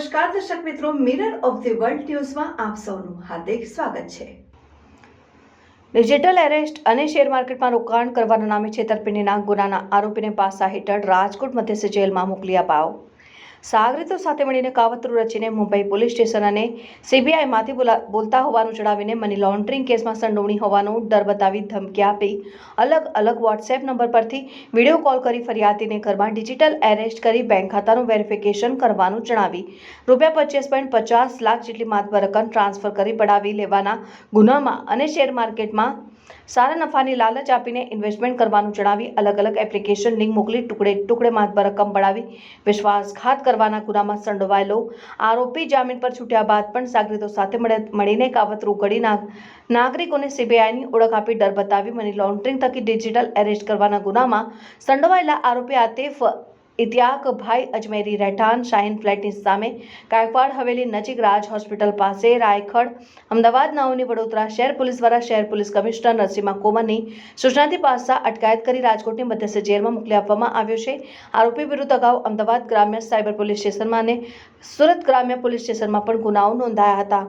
નમસ્કાર, દર્શક મિત્રો મિરર ઓફ ધી વર્લ્ડ ન્યૂઝમાં આપ સૌનું હાર્દિક સ્વાગત છે. ડિજિટલ એરેસ્ટ અને શેર માર્કેટમાં રોકાણ કરવાના નામે છેતરપિંડીના ગુનાના આરોપીને પાસા હેઠળ રાજકોટ મધ્યસ્થ જેલમાં મોકલી અપાયો. સાગરીતો સાથે મળીને કાવતરું રચીને મુંબઈ પોલીસ સ્ટેશન અને સીબીઆઈમાંથી બોલા, બોલતા હોવાનું જણાવીને મની લોન્ડરિંગ કેસમાં સંડોવણી હોવાનો ડર બતાવી ધમકી આપી. અલગ અલગ વોટ્સએપ નંબર પરથી વીડિયો કોલ કરી ફરિયાદીને ઘરમાં ડિજિટલ એરેસ્ટ કરી બેંક ખાતાનું વેરિફિકેશન કરવાનું જણાવી. રૂપિયા પચીસ પોઈન્ટ પચાસ લાખ જેટલી માતબર રકમ ટ્રાન્સફર કરી પડાવી લેવાના ગુનામાં અને શેર માર્કેટમાં સારા નફાની લાલચ આપીને ઇન્વેસ્ટમેન્ટ કરવાનું જણાવી અલગ અલગ એપ્લિકેશન લિંક મોકલી ટુકડે ટુકડે માતબર રકમ પડાવી. વિશ્વાસઘાત કરવાના ગુનામાં સંડોવાયેલો આરોપી જામીન પર છૂટ્યા બાદ પણ સાગરીતો સાથે મળે- મળીને કાવતરું ઘડી નાગ- નાગરિકોને સીબીઆઈની ઓળખ આપી ડર બતાવી મની લોન્ડરિંગ થકી ડિજિટલ એરેસ્ટ કરવાના ગુનામાં સંડોવાયેલા આરોપી આતિફ ઇતિયાકભાઈ અજમેરી રહેઠાણ શાહીન ફ્લેટની સામે કાયકવાડ હવેલી નજીક રાજ હોસ્પિટલ પાસે રાયખડ, અમદાવાદ નાઓની વડોદરા શહેર પોલીસ દ્વારા શહેર પોલીસ કમિશનર નરસિંહ કોમરની સૂચનાથી પાસા અટકાયત કરી રાજકોટની મધ્યસ્થ જેલમાં મોકલી આપવામાં આવ્યો છે. આરોપી વિરુદ્ધ અગાઉ અમદાવાદ ગ્રામ્ય સાયબર પોલીસ સ્ટેશનમાં અને સુરત ગ્રામ્ય પોલીસ સ્ટેશનમાં પણ ગુનાઓ નોંધાયા હતા.